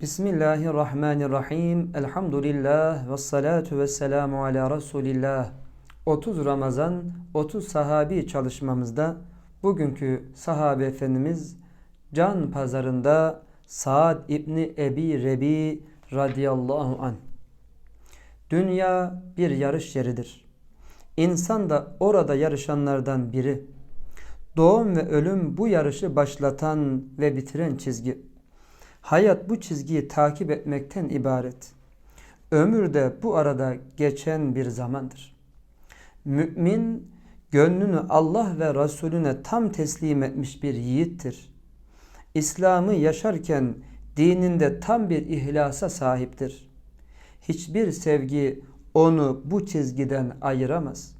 Bismillahirrahmanirrahim. Elhamdülillah ve salatu ve selamu ala Resulillah. 30 Ramazan 30 sahabi çalışmamızda bugünkü sahabe efendimiz can pazarında Saad İbni Ebi Rebi radıyallahu an. Dünya bir yarış yeridir. İnsan da orada yarışanlardan biri. Doğum ve ölüm bu yarışı başlatan ve bitiren çizgi. Hayat bu çizgiyi takip etmekten ibaret. Ömür de bu arada geçen bir zamandır. Mümin gönlünü Allah ve Resulüne tam teslim etmiş bir yiğittir. İslam'ı yaşarken dininde tam bir ihlasa sahiptir. Hiçbir sevgi onu bu çizgiden ayıramaz.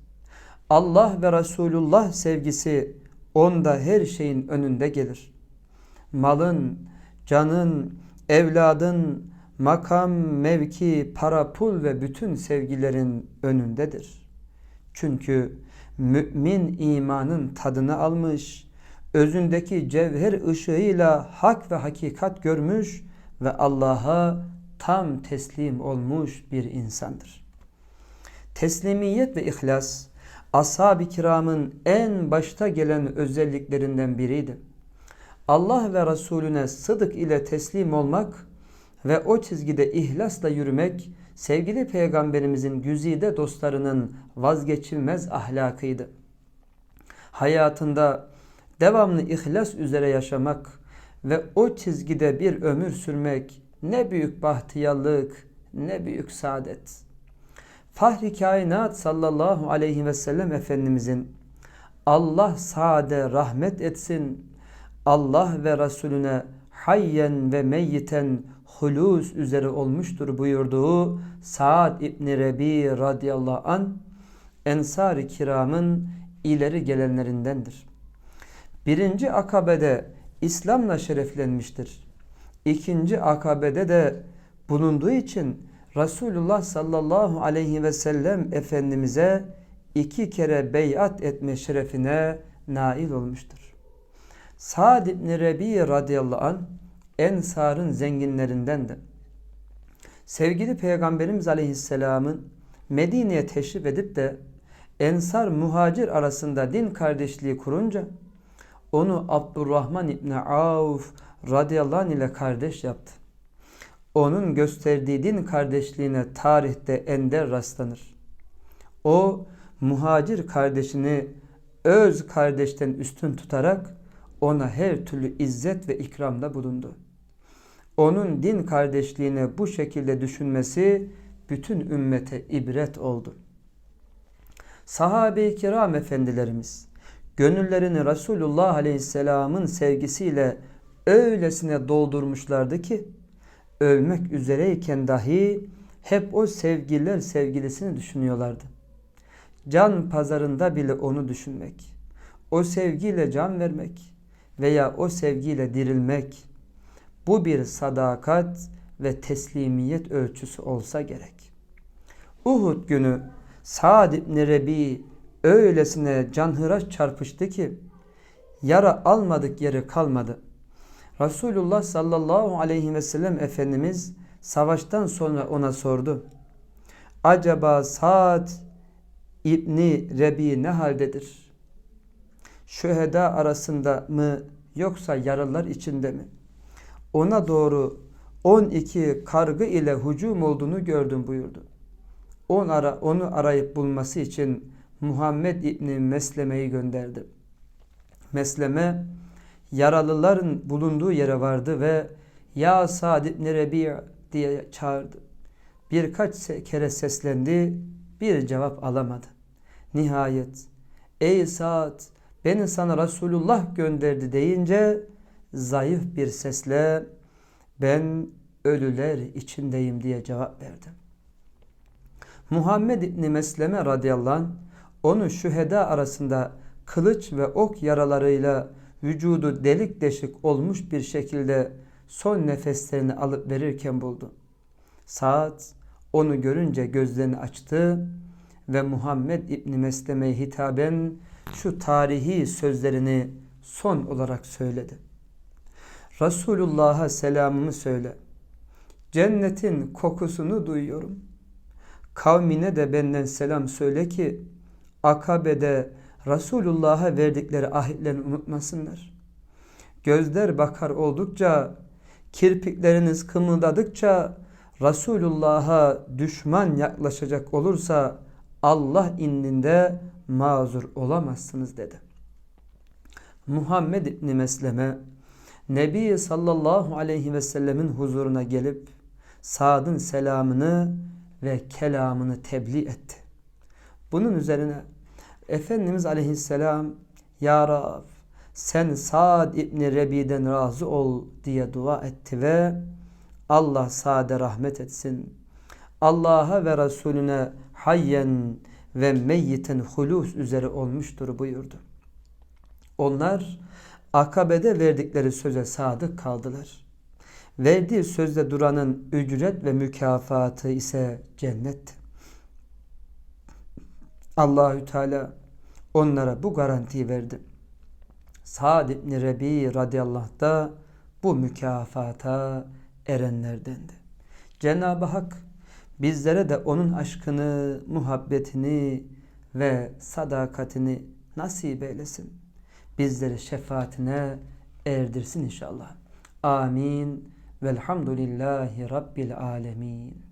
Allah ve Resulullah sevgisi onda her şeyin önünde gelir. Malın, canın, evladın, makam, mevki, para, pul ve bütün sevgilerin önündedir. Çünkü mümin imanın tadını almış, özündeki cevher ışığıyla hak ve hakikat görmüş ve Allah'a tam teslim olmuş bir insandır. Teslimiyet ve ihlas ashab-ı kiramın en başta gelen özelliklerinden biriydi. Allah ve Resulüne sıdık ile teslim olmak ve o çizgide ihlasla yürümek sevgili peygamberimizin güzide dostlarının vazgeçilmez ahlakıydı. Hayatında devamlı ihlas üzere yaşamak ve o çizgide bir ömür sürmek ne büyük bahtiyarlık, ne büyük saadet. Fahri kainat sallallahu aleyhi ve sellem Efendimizin Allah sade rahmet etsin, Allah ve Resulüne hayyen ve meyyiten hulus üzere olmuştur buyurduğu Saad İbni Rebi radıyallahu an Ensar-ı Kiram'ın ileri gelenlerindendir. Birinci akabede İslam'la şereflenmiştir. İkinci akabede de bulunduğu için Resulullah sallallahu aleyhi ve sellem Efendimiz'e iki kere beyat etme şerefine nail olmuştur. Sa'd ibn Rebi radıyallahu an Ensar'ın zenginlerindendi. Sevgili Peygamberimiz aleyhisselamın Medine'ye teşrif edip de Ensar muhacir arasında din kardeşliği kurunca onu Abdurrahman İbni Avf radıyallahu anh ile kardeş yaptı. Onun gösterdiği din kardeşliğine tarihte ender rastlanır. O muhacir kardeşini öz kardeşten üstün tutarak ona her türlü izzet ve ikramda bulundu. Onun din kardeşliğine bu şekilde düşünmesi bütün ümmete ibret oldu. Sahabe-i kiram efendilerimiz gönüllerini Resulullah Aleyhisselam'ın sevgisiyle öylesine doldurmuşlardı ki ölmek üzereyken dahi hep o sevgililer sevgilisini düşünüyorlardı. Can pazarında bile onu düşünmek, o sevgiyle can vermek veya o sevgiyle dirilmek bu bir sadakat ve teslimiyet ölçüsü olsa gerek. Uhud günü Sa'd ibn Rebi öylesine canhıraş çarpıştı ki yara almadık yeri kalmadı. Resulullah sallallahu aleyhi ve sellem Efendimiz savaştan sonra ona sordu. Acaba Sa'd İbni Rebi ne haldedir? Şüheda arasında mı yoksa yaralılar içinde mi? Ona doğru 12 kargı ile hücum olduğunu gördüm buyurdu. On ara, onu arayıp bulması için Muhammed İbni Mesleme'yi gönderdi. Mesleme yaralıların bulunduğu yere vardı ve Ya Sa'd ibn Rebi' diye çağırdı. Birkaç kere seslendi, bir cevap alamadı. Nihayet, ey Sa'd beni sana Resulullah gönderdi deyince zayıf bir sesle ben ölüler içindeyim diye cevap verdi. Muhammed İbni Mesleme radıyallahu anh onu şüheda arasında kılıç ve ok yaralarıyla vücudu delik deşik olmuş bir şekilde son nefeslerini alıp verirken buldu. Saat onu görünce gözlerini açtı ve Muhammed İbni Mesleme'ye hitaben şu tarihi sözlerini son olarak söyledi. Resulullah'a selamımı söyle. cennetin kokusunu duyuyorum. Kavmine de benden selam söyle ki Akabe'de Resulullah'a verdikleri ahitlerini unutmasınlar. Gözler bakar oldukça, kirpikleriniz kımıldadıkça Resulullah'a düşman yaklaşacak olursa Allah indinde mazur olamazsınız dedi. Muhammed İbni Mesleme Nebi sallallahu aleyhi ve sellemin huzuruna gelip Sad'ın selamını ve kelamını tebliğ etti. Bunun üzerine Efendimiz aleyhisselam Ya Rab sen Sa'd İbni Rebi'den razı ol diye dua etti ve Allah Sa'd'e rahmet etsin. Allah'a ve Resulüne hayyen ve meyyiten hulus üzere olmuştur buyurdu. Onlar akabede verdikleri söze sadık kaldılar. Verdiği sözde duranın ücret ve mükafatı ise cennet. Allahü Teala onlara bu garantiyi verdi. Sa'd ibn Rebi radıyallahu da bu mükafata erenlerdendi. Cenab-ı Hak bizlere de onun aşkını, muhabbetini ve sadakatini nasip eylesin. Bizleri şefaatine erdirsin inşallah. Amin. Velhamdülillahi Rabbil alemin.